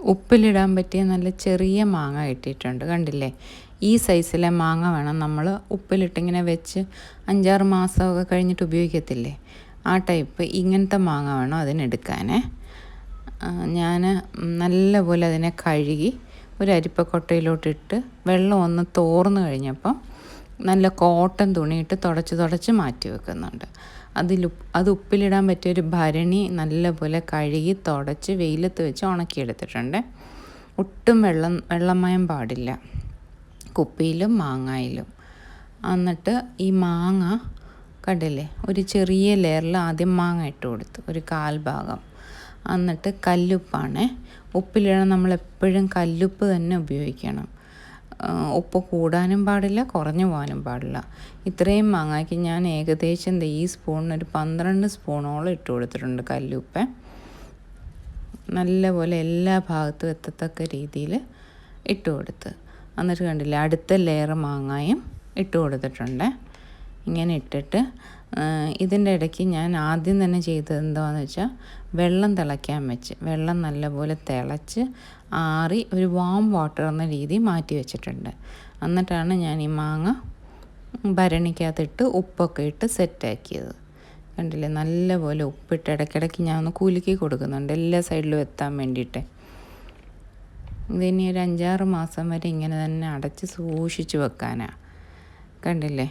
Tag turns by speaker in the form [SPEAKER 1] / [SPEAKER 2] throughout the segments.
[SPEAKER 1] ഉപ്പിലിടാൻ പറ്റിയ നല്ല ചെറിയ മാങ്ങ കിട്ടിയിട്ടുണ്ട് കണ്ടില്ലേ? ഈ സൈസിലെ മാങ്ങ വേണം നമ്മൾ ഉപ്പിലിട്ടിങ്ങനെ വെച്ച് അഞ്ചാറ് മാസമൊക്കെ കഴിഞ്ഞിട്ട് ഉപയോഗിക്കത്തില്ലേ? ആ ടൈപ്പ് ഇങ്ങനത്തെ മാങ്ങ വേണം അതിനെടുക്കാനേ. ഞാൻ നല്ലപോലെ അതിനെ കഴുകി ഒരു അരിപ്പക്കൊട്ടയിലോട്ടിട്ട് വെള്ളം ഒന്ന് തോർന്നു കഴിഞ്ഞപ്പം നല്ല കോട്ടൺ തുണിയിട്ട് തുടച്ച് തുടച്ച് മാറ്റി വെക്കുന്നുണ്ട്. അതിൽ അത് ഉപ്പിലിടാൻ പറ്റിയ ഒരു ഭരണി നല്ലപോലെ കഴുകി തുടച്ച് വെയിലത്ത് വെച്ച് ഉണക്കിയെടുത്തിട്ടുണ്ട്. ഒട്ടും വെള്ളം വെള്ളമയം പാടില്ല. കുപ്പിയിലും മാങ്ങയിലും. എന്നിട്ട് ഈ മാങ്ങ കണ്ടില്ലേ? ഒരു ചെറിയ ലെയറിൽ ആദ്യം മാങ്ങ ഇട്ട് കൊടുത്തു ഒരു കാൽ ഭാഗം. എന്നിട്ട് കല്ലുപ്പാണ്. ഉപ്പിലിടാൻ നമ്മൾ എപ്പോഴും കല്ലുപ്പ് തന്നെ ഉപയോഗിക്കണം. ഉപ്പ് കൂടാനും പാടില്ല കുറഞ്ഞു പോകാനും പാടില്ല. ഇത്രയും മാങ്ങയ്ക്ക് ഞാൻ ഏകദേശം ഈ സ്പൂണിന് ഒരു പന്ത്രണ്ട് സ്പൂണോളം ഇട്ട് കൊടുത്തിട്ടുണ്ട് കല്ലുപ്പ്. നല്ലപോലെ എല്ലാ ഭാഗത്തും എത്തത്തക്ക രീതിയിൽ ഇട്ട് കൊടുത്ത്. എന്നിട്ട് കണ്ടില്ല അടുത്ത ലെയർ മാങ്ങായും ഇട്ട് കൊടുത്തിട്ടുണ്ട്. ഇങ്ങനെ ഇട്ടിട്ട് ഇതിന്റെ ഇടയ്ക്ക് ഞാൻ ആദ്യം തന്നെ ചെയ്തത് എന്താണെന്ന് വെച്ചാൽ വെള്ളം തിളയ്ക്കാൻ വെച്ച് വെള്ളം നല്ലപോലെ തിളച്ച് ആറി ഒരു വാം വാട്ടർ എന്ന രീതി മാറ്റി വെച്ചിട്ടുണ്ട്. എന്നിട്ടാണ് ഞാൻ ഈ മാങ്ങ ഭരണിക്കകത്തിട്ട് ഉപ്പൊക്കെ ഇട്ട് സെറ്റാക്കിയത് കണ്ടില്ലേ? നല്ലപോലെ ഉപ്പിട്ട് ഇടയ്ക്കിടയ്ക്ക് ഞാൻ ഒന്ന് കുലുക്കി കൊടുക്കുന്നുണ്ട് എല്ലാ സൈഡിലും എത്താൻ വേണ്ടിയിട്ട്. ഇതിനി ഒരു അഞ്ചാറ് മാസം വരെ ഇങ്ങനെ തന്നെ അടച്ച് സൂക്ഷിച്ചു വെക്കാനാണ് കണ്ടില്ലേ?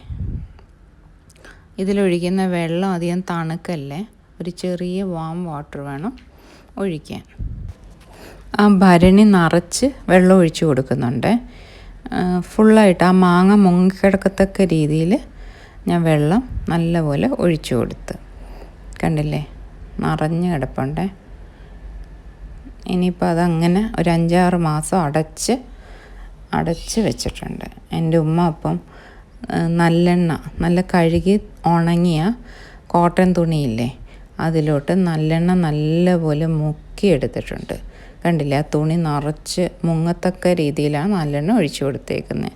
[SPEAKER 1] ഇതിലൊഴിക്കുന്ന വെള്ളം അധികം തണുക്കല്ലേ? ഒരു ചെറിയ വാം വാട്ടർ വേണം ഒഴിക്കാൻ. ആ ഭരണി നിറച്ച് വെള്ളം ഒഴിച്ച് കൊടുക്കുന്നുണ്ട്. ഫുള്ളായിട്ട് ആ മാങ്ങ മുങ്ങിക്കിടക്കത്തക്ക രീതിയിൽ ഞാൻ വെള്ളം നല്ലപോലെ ഒഴിച്ചു കൊടുത്ത്. കണ്ടില്ലേ? നിറഞ്ഞ് കിടപ്പുണ്ടേ. ഇനിയിപ്പോൾ അതങ്ങനെ ഒരു അഞ്ചാറ് മാസം അടച്ച് അടച്ച് വെച്ചിട്ടുണ്ട്. എന്റെ ഉമ്മ അപ്പം നല്ലെണ്ണ നല്ല കഴുകി ഉണങ്ങിയ കോട്ടൺ തുണിയില്ലേ അതിലോട്ട് നല്ലെണ്ണ നല്ലപോലെ മുക്കി എടുത്തിട്ടുണ്ട് കണ്ടില്ലേ ആ തുണി നിറച്ച് മുങ്ങത്തക്ക രീതിയിലാണ് നല്ലെണ്ണ ഒഴിച്ചു കൊടുത്തേക്കുന്നത്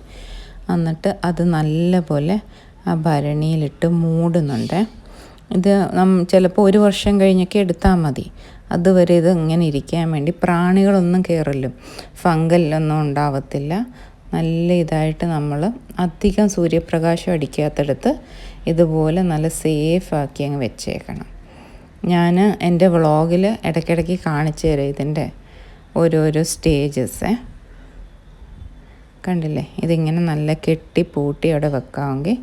[SPEAKER 1] എന്നിട്ട് അത് നല്ലപോലെ ആ ഭരണിയിലിട്ട് മൂടുന്നുണ്ട്. ഇത് നം ചിലപ്പോൾ ഒരു വർഷം കഴിഞ്ഞൊക്കെ എടുത്താൽ മതി. അതുവരെ ഇത് ഇങ്ങനെ ഇരിക്കാൻ വേണ്ടി പ്രാണികളൊന്നും കയറലും ഫംഗലൊന്നും ഉണ്ടാവത്തില്ല. നല്ല ഇതായിട്ട് നമ്മൾ അധികം സൂര്യപ്രകാശം അടിക്കാത്തടത്ത് ഇതുപോലെ നല്ല സേഫ് ആക്കി അങ്ങ് വെച്ചേക്കണം. ഞാൻ എന്റെ വ്ളോഗിൽ ഇടയ്ക്കിടയ്ക്ക് കാണിച്ചു തരാം ഇതിന്റെ ഓരോരോ സ്റ്റേജസ്. കണ്ടില്ലേ? ഇതിങ്ങനെ നല്ല കെട്ടി പൂട്ടി അവിടെ വെക്കാമെങ്കിൽ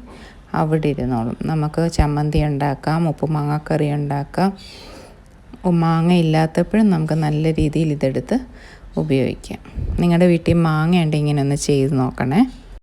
[SPEAKER 1] അവിടെ ഇരുന്നോളും. നമുക്ക് ചമ്മന്തി ഉണ്ടാക്കാം ഉപ്പുമാങ്ങക്കറി ഉണ്ടാക്കാം. മാങ്ങ ഇല്ലാത്തപ്പോഴും നമുക്ക് നല്ല രീതിയിൽ ഇതെടുത്ത് ഉപയോഗിക്കാം. നിങ്ങളുടെ വീട്ടിൽ മാങ്ങ ഉണ്ടെങ്കിൽ ഇങ്ങനെ ഒന്ന് ചെയ്ത് നോക്കണേ.